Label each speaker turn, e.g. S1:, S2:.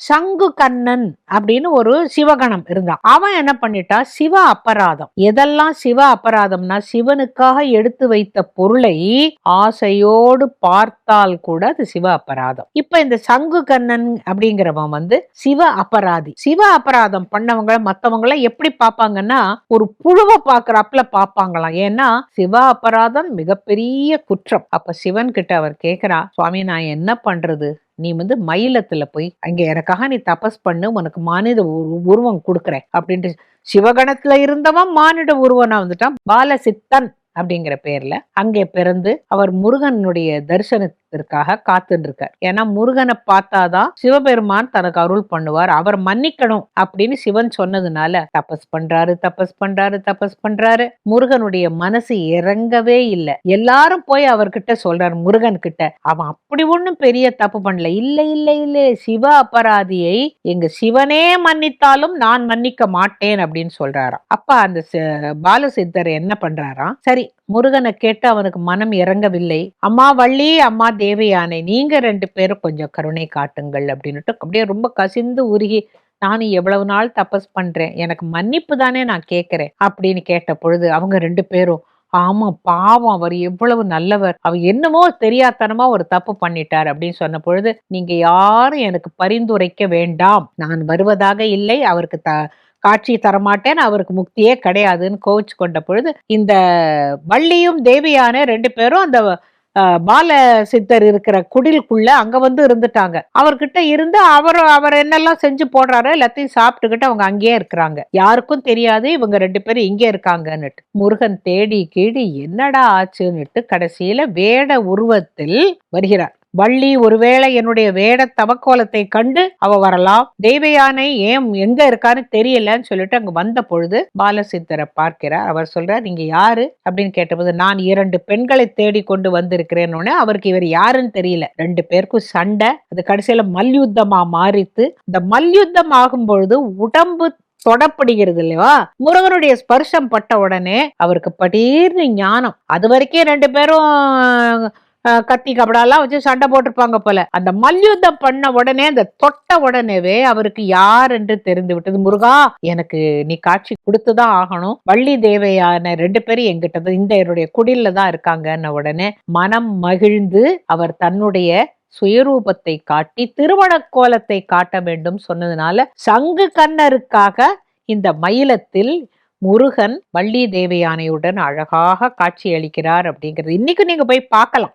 S1: சங்கு கண்ணன் அப்படின்னு ஒரு சிவகணம் இருந்தான். அவன் என்ன பண்ணிட்டா சிவ அபராதம். எதெல்லாம் சிவ அபராதம்னா சிவனுக்காக எடுத்து வைத்த பொருளை ஆசையோடு பார்த்தால் கூட அது சிவ அபராதம். இப்ப இந்த சங்கு கண்ணன் அப்படிங்கிறவன் வந்து சிவ அபராதி. சிவ அபராதம் பண்ணவங்க மத்தவங்கள எப்படி பார்ப்பாங்கன்னா ஒரு புழுவை பார்க்கறாப்புல பார்ப்பாங்களாம். ஏன்னா சிவ அபராதம் மிகப்பெரிய குற்றம். அப்ப சிவன் கிட்ட அவர் கேக்குறா சுவாமி நான் என்ன பண்றது? நீ வந்து மயிலத்துல போய் அங்க எனக்காக நீ தபஸ் பண்ணு உனக்கு மானிட உரு- உருவம் கொடுக்குறேன். அப்படின்ட்டு சிவகணத்துல இருந்தவன் மானிட உருவனா வந்துட்டான். பாலசித்தன். அப்படிங்கிற பேர்ல அங்கே பிறந்து அவர் முருகனுடைய தரிசனத்திற்காக காத்துட்டு இருக்கார் ஏன்னா முருகனை பார்த்தாதான் சிவபெருமான் தனக்கு அருள் பண்ணுவார். அவர் மன்னிக்கணும் அப்படின்னு சிவன் சொன்னதுனால தபஸ் பண்றாரு தபஸ் பண்றாரு தபஸ் பண்றாரு. முருகனுடைய மனசு இறங்கவே இல்லை. எல்லாரும் போய் அவர்கிட்ட சொல்றாரு முருகன் கிட்ட அவன் அப்படி ஒன்னும் பெரிய தப்பு பண்ணல. இல்ல இல்ல இல்ல. சிவ அபராதியை எங்க சிவனே மன்னித்தாலும் நான் மன்னிக்க மாட்டேன் அப்படின்னு சொல்றாராம். அப்ப அந்த பாலசித்தர் என்ன பண்றாராம்? சரி முருகனை கேட்டு அவனுக்கு மனம் இறங்கவில்லை. அம்மா வள்ளி அம்மா தேவயானை நீங்க ரெண்டு பேரும் கொஞ்சம் கருணை காட்டுங்கள் அப்படின்னுட்டு அப்படியே ரொம்ப கசிந்து உருகி நானும் எவ்வளவு நாள் தபஸ் பண்றேன் எனக்கு மன்னிப்பு தானே நான் கேட்கிறேன் அப்படின்னு கேட்ட பொழுது அவங்க ரெண்டு பேரும் ஆமா பாவம் அவர் எவ்வளவு நல்லவர் அவர் என்னமோ தெரியாதனமா ஒரு தப்பு பண்ணிட்டார் அப்படின்னு சொன்ன பொழுது நீங்க யாரும் எனக்கு பரிந்துரைக்க வேண்டாம் நான் வருவதாக இல்லை அவருக்கு த காட்சி தரமாட்டேன் அவருக்கு முக்தியே கிடையாதுன்னு கோவிச்சு கொண்ட பொழுது இந்த வள்ளியும் தேவியான ரெண்டு பேரும் அந்த பால சித்தர் இருக்கிற குடிலுக்குள்ள அங்க வந்து இருந்துட்டாங்க. அவர்கிட்ட இருந்து அவர் அவர் என்னெல்லாம் செஞ்சு போடுறாரோ எல்லாத்தையும் சாப்பிட்டுக்கிட்டு அவங்க அங்கேயே இருக்கிறாங்க. யாருக்கும் தெரியாது இவங்க ரெண்டு பேரும் இங்கே இருக்காங்கன்னுட்டு. முருகன் தேடி கீடி என்னடா ஆச்சுன்னுட்டு கடைசியில வேட உருவத்தில் வருகிறார். வள்ளி ஒருவேளை என்னுடைய வேட தவக்கோலத்தை கண்டு அவ வரலாம். தெய்வயானை ஏன் எங்க இருக்கான்னு தெரியலன்னு சொல்லிட்டு அங்க வந்த பொழுது பாலசித்தரை பார்க்கிறார். அவர் சொல்றார் நீங்க யாரு? அப்படின்னு கேட்டபோது நான் இரண்டு பெண்களை தேடி கொண்டு வந்திருக்கிறேன் அவருக்கு இவர் யாருன்னு தெரியல. ரெண்டு பேருக்கும் சண்டை. அது கடைசியில மல்யுத்தமா மாறித்து இந்த மல்யுத்தம் ஆகும் பொழுது உடம்பு தொடப்படுகிறது இல்லையா முருகனுடைய ஸ்பர்ஷம் பட்ட உடனே அவருக்கு படீர்னு ஞானம். அது வரைக்கும் ரெண்டு பேரும் கத்தி கபடாலாம் வச்சு சண்டை போட்டிருப்பாங்க போல. அந்த மல்யுத்தம் பண்ண உடனே அந்த தொட்ட உடனேவே அவருக்கு யார் என்று தெரிந்து விட்டது. முருகா எனக்கு நீ காட்சி கொடுத்துதான் ஆகணும். வள்ளி தேவையான ரெண்டு பேரும் எங்கிட்ட தான் இந்த என்னுடைய குடில்ல தான் இருக்காங்கன்ன உடனே மனம் மகிழ்ந்து அவர் தன்னுடைய சுயரூபத்தை காட்டி திருமண கோலத்தை காட்ட வேண்டும் சொன்னதுனால சங்கு கண்ணருக்காக இந்த மயிலத்தில் முருகன் வள்ளி தேவயானையுடன் அழகாக காட்சி அளிக்கிறார் அப்படிங்கிறது. இன்னைக்கு நீங்க போய் பார்க்கலாம்.